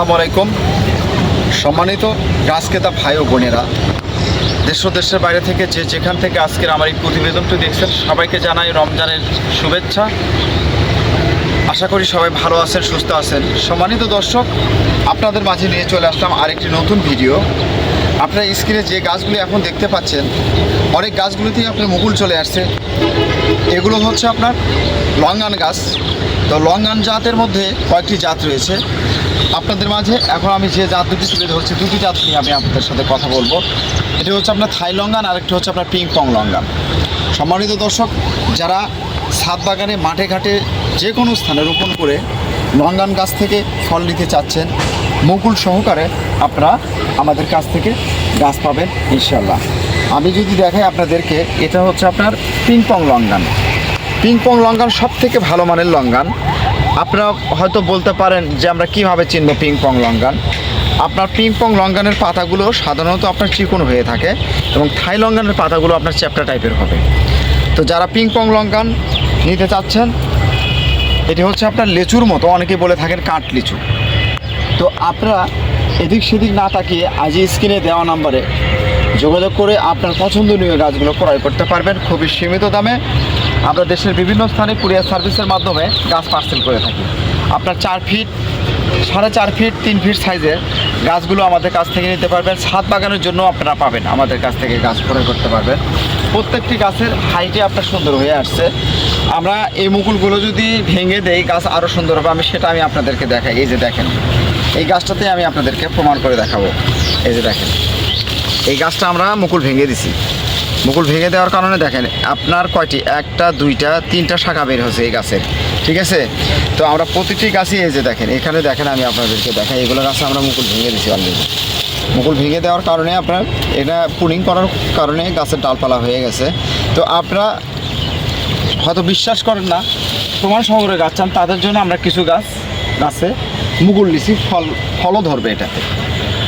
আসসালামু আলাইকুম। সম্মানিত গাছ ক্রেতা ভাই ও বোনেরা, দেশ দেশের বাইরে থেকে যে যেখান থেকে আজকের আমার এই প্রতিবেদনটি দেখছেন, সবাইকে জানাই রমজানের শুভেচ্ছা। আশা করি সবাই ভালো আছেন, সুস্থ আছেন। সম্মানিত দর্শক, আপনাদের মাঝে নিয়ে চলে আসলাম আরেকটি নতুন ভিডিও। আপনার স্ক্রিনে যে গাছগুলি এখন দেখতে পাচ্ছেন, অনেক গাছগুলিতেই আপনার মুকুল চলে আসছে। এগুলো হচ্ছে আপনার লঙ্গান গাছ। তো লঙ্গান জাতের মধ্যে কয়েকটি জাত রয়েছে। আপনাদের মাঝে এখন আমি যে জাত দুটি তুলে ধরছি, দুটি জাত নিয়ে আমি আপনাদের সাথে কথা বলব। এটি হচ্ছে আপনার থাই লঙ্গান, আর একটি হচ্ছে আপনার পিং পং লঙ্গান। সম্মানিত দর্শক, যারা ছাদ বাগানে, মাঠে ঘাটে যে কোনো স্থানে রোপণ করে লঙ্গান গাছ থেকে ফল নিতে চাচ্ছেন, মুকুল সহকারে আপনারা আমাদের কাছ থেকে গাছ পাবেন ইনশাল্লাহ আমি যদি দেখাই আপনাদেরকে, এটা হচ্ছে আপনার ping pong longan. Ping pong longan সব থেকে ভালো মানের লঙ্গান। আপনারা হয়তো বলতে পারেন যে আমরা কীভাবে চিনব ping pong longan ping pong পং লঙ্গানের পাতাগুলো সাধারণত আপনার চিকন হয়ে থাকে এবং থাই লঙ্গানের পাতাগুলো আপনার চ্যাপ্টা টাইপের হবে। তো যারা পিং পং লঙ্কান নিতে চাচ্ছেন, এটি হচ্ছে আপনার লেচুর মতো, অনেকে বলে থাকেন কাঠ লিচু। তো আপনারা এদিক সেদিক না তাকিয়ে আজই স্ক্রিনে দেওয়া নাম্বারে যোগাযোগ করে আপনার পছন্দনীয় গাছগুলো ক্রয় করতে পারবেন। খুবই সীমিত দামে আমরা দেশের বিভিন্ন স্থানে কুরিয়ার সার্ভিসের মাধ্যমে গাছ পার্সেল করে থাকি। আপনার চার ফিট, সাড়ে চার ফিট, তিন ফিট সাইজের গাছগুলো আমাদের কাছ থেকে নিতে পারবেন। ছাদ বাগানের জন্য আপনারা পাবেন, আমাদের কাছ থেকে গাছ ক্রয় করতে পারবেন। প্রত্যেকটি গাছের হাইটে আপনার সুন্দর হয়ে আসছে। আমরা এই মুকুলগুলো যদি ভেঙে দেই, গাছ আরও সুন্দর হবে। আমি সেটা আমি আপনাদেরকে দেখাই। এই যে দেখেন, এই গাছটাতে আমি আপনাদেরকে প্রমাণ করে দেখাবো। এই যে দেখেন, এই গাছটা আমরা মুকুল ভেঙে দিছি। মুকুল ভেঙে দেওয়ার কারণে দেখেন আপনার কয়টি? একটা, দুইটা, তিনটা শাখা বের হয়েছে এই গাছের। ঠিক আছে? তো আমরা প্রতিটি গাছই এই যে দেখেন, এখানে দেখেন আমি আপনাদেরকে দেখাই, এগুলো গাছে আমরা মুকুল ভেঙে দিছি অলরেডি মুকুল ভেঙে দেওয়ার কারণে আপনার এটা পুলিং করার কারণে গাছের ডালপালা হয়ে গেছে। তো আপনারা হয়তো বিশ্বাস করেন না, প্রমাণ সহকারে গাছ চান, তাদের জন্য আমরা কিছু গাছ, গাছে মুকুল নিছি, ফল, ফলও ধরবে এটাতে।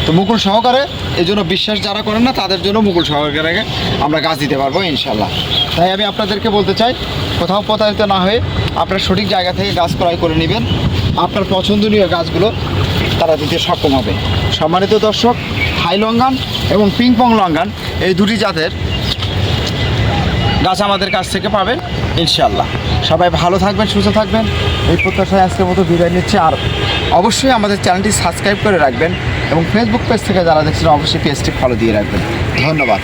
তো মুকুল সহকারে, এই জন্য বিশ্বাস যারা করেন না, তাদের জন্য মুকুল সহকারে আমরা গাছ দিতে পারব ইনশাল্লাহ তাই আমি আপনাদেরকে বলতে চাই, কোথাও প্রতারিত না হয়ে আপনার সঠিক জায়গা থেকে গাছ ক্রয় করে নেবেন। আপনার পছন্দনীয় গাছগুলো তারা দিতে সক্ষম হবে। সম্মানিত দর্শক, হাই লঙ্গান এবং পিংপং লঙ্গান, এই দুটি জাতের গাছ আমাদের কাছ থেকে পাবেন ইনশাল্লাহ সবাই ভালো থাকবেন, সুস্থ থাকবেন। এই প্রত্যাশায় আজকের মতো বিদায় নিচ্ছে। আর অবশ্যই আমাদের চ্যানেলটি সাবস্ক্রাইব করে রাখবেন এবং ফেসবুক পেজ থেকে যারা দেখছেন, অবশ্যই পেজটি ফলো দিয়ে রাখবেন। ধন্যবাদ।